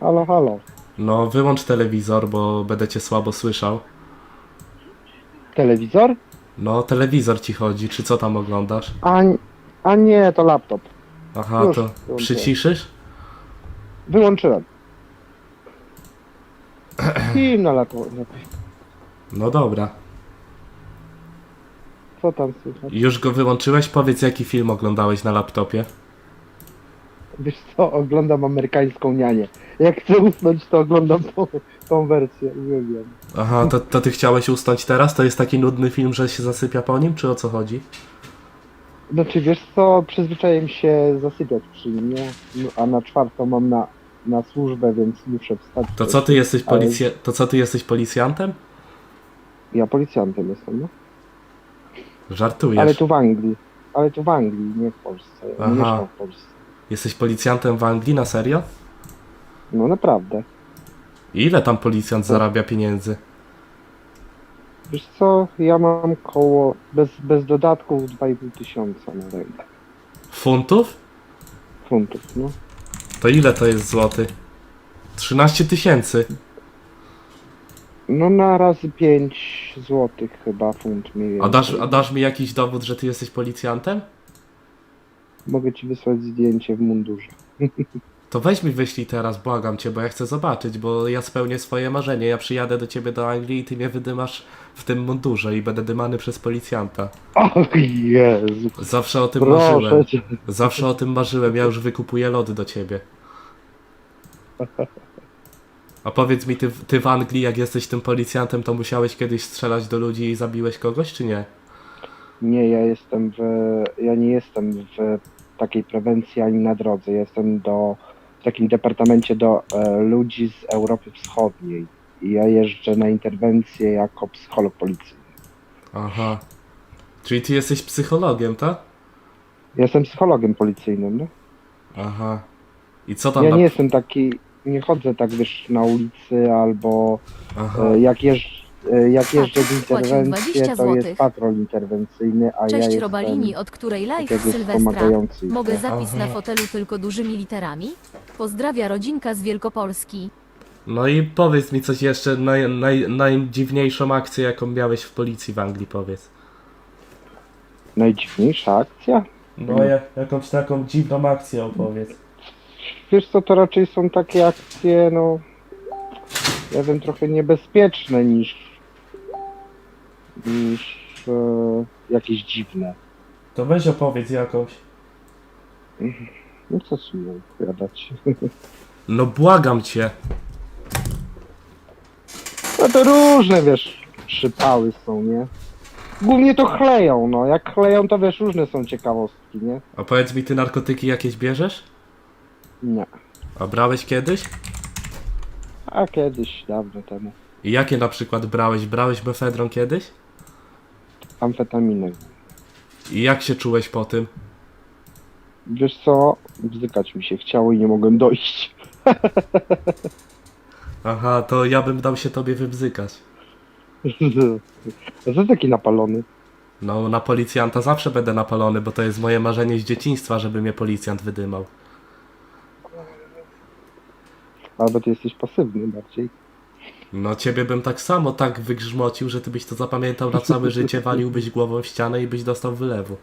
Halo, halo. No, wyłącz telewizor, bo będę cię słabo słyszał. Telewizor? No, telewizor ci chodzi, czy co tam oglądasz? A, a nie, to laptop. Aha, Już to wyłączyłem. przyciszysz? Wyłączyłem. Film na laptop. No dobra. Co tam słychać? Już go wyłączyłeś? Powiedz, jaki film oglądałeś na laptopie. Wiesz co, oglądam amerykańską nianię. Jak chcę usnąć, to oglądam tą, tą wersję. Uwielbiam. Aha, to, to ty chciałeś usnąć teraz? To jest taki nudny film, że się zasypia po nim, czy o co chodzi? Znaczy, wiesz co, przyzwyczaiłem się zasypiać przy nim, nie? No, a na czwartą mam na, na służbę, więc muszę wstać. To co ty jesteś Ale- policję... To co ty jesteś policjantem? Ja policjantem jestem, no. Żartujesz. Ale tu w Anglii. Ale tu w Anglii, nie w Polsce. Ja Aha. nie mieszkam w Polsce. Jesteś policjantem w Anglii, na serio? No naprawdę. Ile tam policjant zarabia pieniędzy? Wiesz co, ja mam koło, bez, bez dodatków 2,5 tysiąca na rękę. Funtów? Funtów, no. To ile to jest złoty? 13 tysięcy. No na razy 5 złotych chyba funt mniej więcej. A dasz, a dasz mi jakiś dowód, że ty jesteś policjantem? Mogę ci wysłać zdjęcie w mundurze. To weź mi wyślij teraz, błagam cię, bo ja chcę zobaczyć, bo ja spełnię swoje marzenie. Ja przyjadę do ciebie do Anglii i ty mnie wydymasz w tym mundurze i będę dymany przez policjanta. O Jezu, Zawsze o tym proszę marzyłem. cię. Zawsze o tym marzyłem, ja już wykupuję lody do ciebie. A powiedz mi, ty, ty w Anglii, jak jesteś tym policjantem, to musiałeś kiedyś strzelać do ludzi i zabiłeś kogoś, czy nie? Nie, ja jestem w, ja nie jestem w takiej prewencji ani na drodze. Jestem do, w takim departamencie do e, ludzi z Europy Wschodniej. I ja jeżdżę na interwencję jako psycholog policyjny. Aha. Czyli ty jesteś psychologiem, tak? Jestem psychologiem policyjnym, no. Aha. I co tam Ja na... nie jestem taki, nie chodzę tak wiesz na ulicy albo Aha. e, jak, jeżdż, e, jak jeżdżę w interwencję 20 to jest złotych. patrol interwencyjny, a ja Cześć jestem Robalini, od której live tak Sylwestra. wspomagający. Mogę zapis Aha. na fotelu tylko dużymi literami? Pozdrawia rodzinka z Wielkopolski. No i powiedz mi coś jeszcze, naj, naj, najdziwniejszą akcję, jaką miałeś w policji w Anglii, powiedz. Najdziwniejsza akcja? No, ja, jakąś taką dziwną akcję opowiedz. Wiesz co, to raczej są takie akcje, no, ja wiem, trochę niebezpieczne niż, niż e, jakieś dziwne. To weź opowiedz jakąś. No co sobie opowiadać? No błagam cię. No to różne, wiesz, przypały są, nie? Głównie to chleją, no, jak chleją, to wiesz, różne są ciekawostki, nie? A powiedz mi, ty narkotyki jakieś bierzesz? Nie. A brałeś kiedyś? A kiedyś, dawno temu, I jakie na przykład brałeś? Brałeś mefedron kiedyś? Amfetaminę. I jak się czułeś po tym? Wiesz co, bzykać mi się chciało i nie mogłem dojść. Aha, to ja bym dał się tobie wybzykać. A co taki napalony? No, na policjanta zawsze będę napalony, bo to jest moje marzenie z dzieciństwa, żeby mnie policjant wydymał. Albo ty jesteś pasywny bardziej. No, ciebie bym tak samo tak wygrzmocił, że ty byś to zapamiętał na całe życie, waliłbyś głową w ścianę i byś dostał wylewu.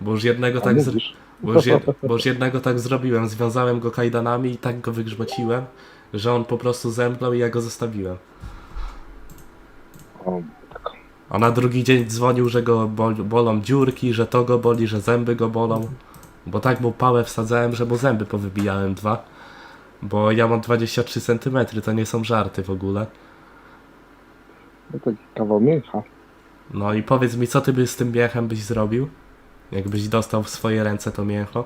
Bo już jednego A tak, z... mówisz? bo już jed... bo już jednego tak zrobiłem. Związałem go kajdanami i tak go wygrzmociłem, że on po prostu zemdlał i ja go zostawiłem. O, tak. A na drugi dzień dzwonił, że go bol, bolą dziurki, że to go boli, że zęby go bolą. Bo tak mu pałę wsadzałem, że mu zęby powybijałem dwa. Bo ja mam 23 cm, to nie są żarty w ogóle. No taki kawał mięcha. No i powiedz mi, co ty by z tym miechem byś zrobił? Jakbyś dostał w swoje ręce to mięcho?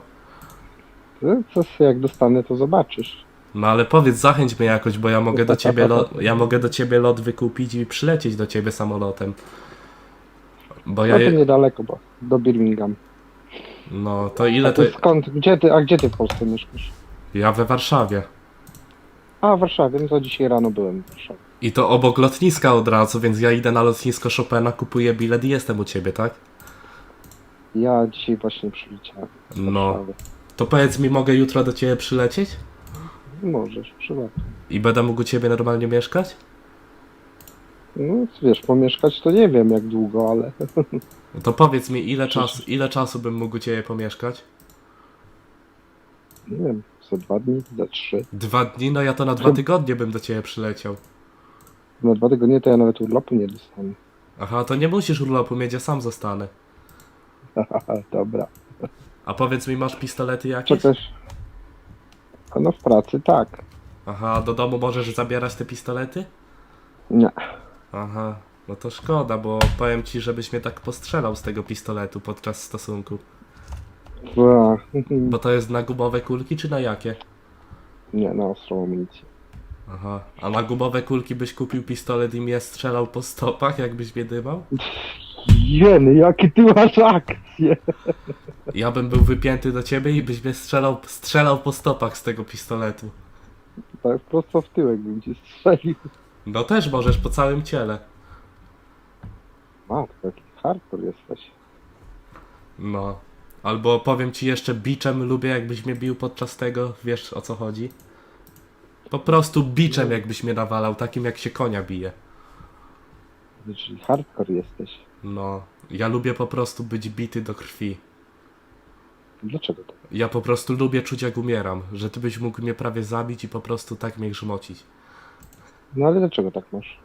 No, Co jak dostanę, to zobaczysz. No ale powiedz, zachęć mnie jakoś, bo ja mogę do ciebie lot, ja mogę do ciebie lot wykupić i przylecieć do ciebie samolotem. Bo ja, No to je- niedaleko, bo do Birmingham. no to A ile to, ty skąd? Gdzie ty, a gdzie ty w Polsce mieszkasz? ja we Warszawie. A, w Warszawie, no to dzisiaj rano byłem w Warszawie. I to obok lotniska od razu, więc ja idę na lotnisko Chopina, kupuję bilet i jestem u ciebie, tak? Ja dzisiaj właśnie przyleciałem. z No. Warszawy. To powiedz mi, mogę jutro do ciebie przylecieć? Możesz, przylatuj. I będę mógł u ciebie normalnie mieszkać? No wiesz, pomieszkać to nie wiem jak długo, ale No to powiedz mi, ile, czas, ile czasu bym mógł u ciebie pomieszkać? nie wiem, za dwa dni, za trzy. Dwa dni? No ja to na dwa tygodnie bym do ciebie przyleciał. Na dwa tygodnie to ja nawet urlopu nie dostanę. Aha, to nie musisz urlopu mieć, ja sam zostanę. Dobra. A powiedz mi, masz pistolety jakieś? Czekasz? A no w pracy tak. Aha, do domu możesz zabierać te pistolety? Nie. Aha, no to szkoda, bo powiem ci, żebyś mnie tak postrzelał z tego pistoletu podczas stosunku. Ua, Bo to jest na gumowe kulki, czy na jakie? Nie, na ostrą amunicję. Aha, a na gumowe kulki byś kupił pistolet i mnie strzelał po stopach, jakbyś mnie dymał? Jeny, jakie ty masz akcje! Ja bym był wypięty do ciebie i byś mnie strzelał, strzelał po stopach z tego pistoletu. Tak prosto w tyłek bym cię strzelił. No też możesz, po całym ciele. Matko, jaki hardcore jesteś. No. Albo powiem ci jeszcze biczem lubię jakbyś mnie bił podczas tego, wiesz o co chodzi? Po prostu biczem jakbyś mnie nawalał, takim jak się konia bije. Czyli hardcore jesteś. No. Ja lubię po prostu być bity do krwi. Dlaczego tak? Ja po prostu lubię czuć jak umieram, że ty byś mógł mnie prawie zabić i po prostu tak mnie grzmocić. No ale dlaczego tak masz?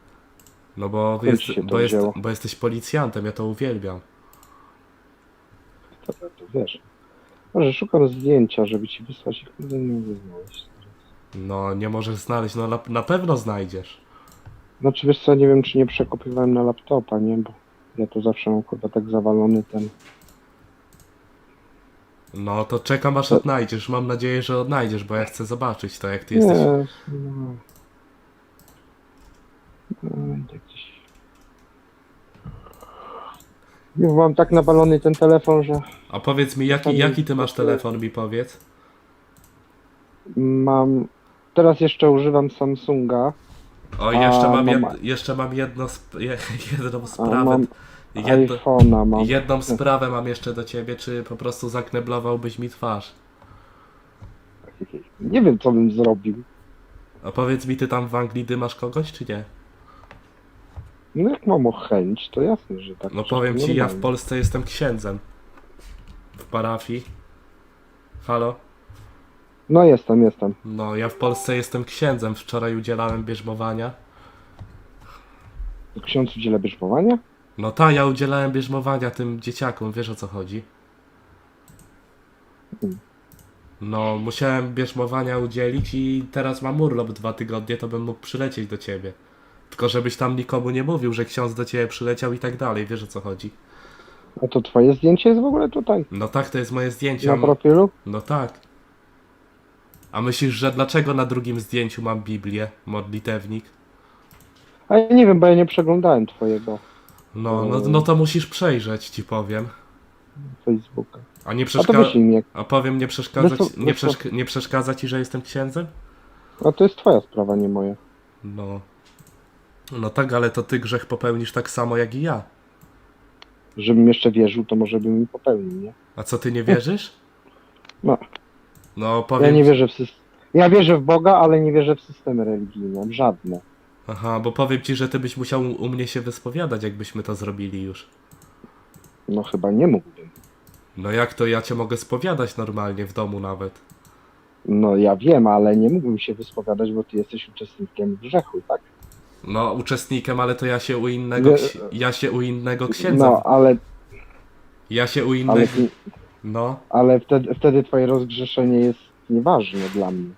No bo, Skąd jest, ci się to bo, jest, wzięło? bo jesteś policjantem, ja to uwielbiam. To, to wiesz. Może szukam zdjęcia, żeby ci wysłać ich, kurde nie mogę znaleźć. No, nie możesz znaleźć, no na, na pewno znajdziesz. Znaczy wiesz co, nie wiem czy nie przekopywałem na laptopa, nie? Bo ja to zawsze mam chyba tak zawalony ten... No to czekam aż odnajdziesz, mam nadzieję, że odnajdziesz, bo ja chcę zobaczyć to, jak ty jesteś. Nie, no. No, gdzieś. Mam tak nawalony ten telefon, że A powiedz mi, jaki, jaki ty masz telefon, mi powiedz? mam... Teraz jeszcze używam Samsunga, O, A, jeszcze mam, mam- jed, jeszcze mam jedno sp je, jedną a sprawę. mam Jedno, iPhone'a mam. jedną sprawę mam jeszcze do ciebie, czy po prostu zakneblowałbyś mi twarz? Nie wiem co bym zrobił. A powiedz mi, ty tam w Anglii dymasz kogoś, czy nie? No jak mam o chęć, to jasne, że tak. No powiem ci, ja w. Polsce jestem księdzem. W parafii. Halo? No jestem, jestem. No, ja w Polsce jestem księdzem. Wczoraj udzielałem bierzmowania. Ksiądz udziela bierzmowania? No ta, ja udzielałem bierzmowania tym dzieciakom, wiesz o co chodzi? Mm. No, musiałem bierzmowania udzielić i teraz mam urlop dwa tygodnie, to bym mógł przylecieć do ciebie. Tylko żebyś tam nikomu nie mówił, że ksiądz do ciebie przyleciał i tak dalej, wiesz o co chodzi? A to twoje zdjęcie jest w ogóle tutaj? No tak, to jest moje zdjęcie. Na profilu? No tak. A myślisz, że dlaczego na drugim zdjęciu mam Biblię, modlitewnik? A ja nie wiem, bo ja nie przeglądałem twojego No, no, no to musisz przejrzeć, ci powiem. Facebooka. A nie A to przeszkadza... wyślij mi jak... A powiem, nie przeszkadza, ci, nie, przeszk- nie przeszkadza ci, że jestem księdzem? A to jest twoja sprawa, nie moja. No. No tak, ale to ty grzech popełnisz tak samo jak i ja. Żebym jeszcze wierzył, to może bym i popełnił, nie? A co, ty nie wierzysz? No. No Ja powiem... nie wierzę w system. Ja wierzę w Boga, ale nie wierzę w systemy religijne. Żadne. Aha, bo powiem ci, że ty byś musiał u mnie się wyspowiadać, jakbyśmy to zrobili już. No chyba nie mógłbym. No jak to ja cię mogę spowiadać normalnie w domu nawet? No ja wiem, ale nie mógłbym się wyspowiadać, bo ty jesteś uczestnikiem grzechu, tak? No, uczestnikiem, ale to ja się u innego, Nie, ksi- ja się u innego księdza, No, ale, ja się u ale, innego, no, ale wtedy, wtedy twoje rozgrzeszenie jest nieważne dla mnie.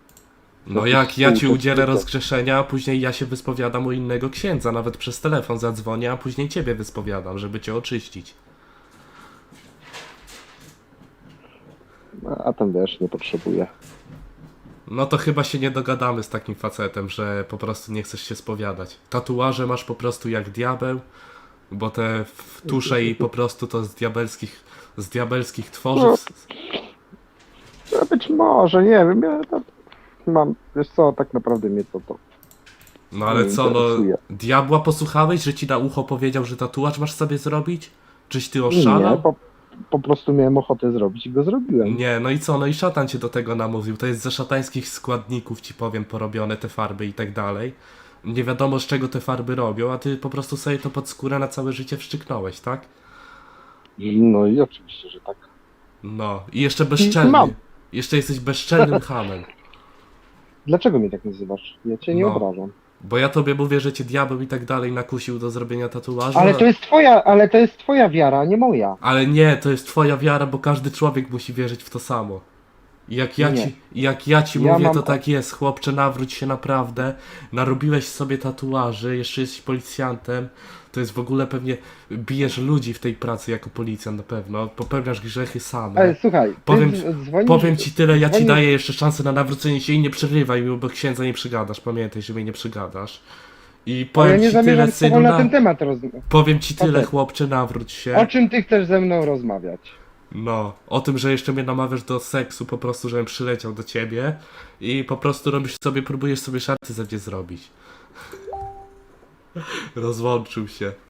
no jak ja ci udzielę rozgrzeszenia, a później ja się wyspowiadam u innego księdza, nawet przez telefon zadzwonię, a później ciebie wyspowiadam, żeby cię oczyścić. A tam wiesz, nie potrzebuję. No to chyba się nie dogadamy z takim facetem, że po prostu nie chcesz się spowiadać. Tatuaże masz po prostu jak diabeł, bo te w tusze i po prostu to z diabelskich, z diabelskich tworzyw. No, być może, nie wiem, ja to mam, wiesz co, tak naprawdę mnie to to. No ale Nie co, no, interesuje. diabła posłuchałeś, że ci na ucho powiedział, że tatuaż masz sobie zrobić? Czyś ty Nie, oszalał? po, po prostu miałem ochotę zrobić i go zrobiłem. Nie, no i co, no i szatan cię do tego namówił. To jest ze szatańskich składników, ci powiem, porobione te farby i tak dalej. Nie wiadomo z czego te farby robią, a ty po prostu sobie to pod skórę na całe życie wszczyknąłeś, tak? No i oczywiście, że tak. No, i jeszcze bezczelny. Mam. Jeszcze jesteś bezczelnym hamem. Dlaczego mnie tak nazywasz? Ja cię nie No. obrażam. Bo ja tobie mówię, że cię diabeł i tak dalej nakusił do zrobienia tatuażu. Ale to jest twoja, ale to jest twoja wiara, nie moja. Ale nie, to jest twoja wiara, bo każdy człowiek musi wierzyć w to samo. Jak ja Nie. ci, jak ja ci Ja mówię, mam- to tak jest, chłopcze, nawróć się naprawdę. Narobiłeś sobie tatuaży, jeszcze jesteś policjantem. To jest w ogóle pewnie, bijesz ludzi w tej pracy jako policjant na pewno, popełniasz grzechy same. Ale słuchaj, ty Powiem- z- dzwonisz, Powiem ci tyle, ja ci dzwonisz- daję jeszcze szansę na nawrócenie się i nie przerywaj mi, bo księdza nie przygadasz, pamiętaj, że mnie nie przygadasz. I ale ja powiem nie ci tyle, zamierzam z tobą synu, na na... ten temat rozmawiać. powiem ci tyle, chłopcze, nawróć się. O czym ty chcesz ze mną rozmawiać? No, o tym, że jeszcze mnie namawiasz do seksu, po prostu, żebym przyleciał do ciebie i po prostu robisz sobie, próbujesz sobie szarty ze mnie zrobić. Rozłączył się.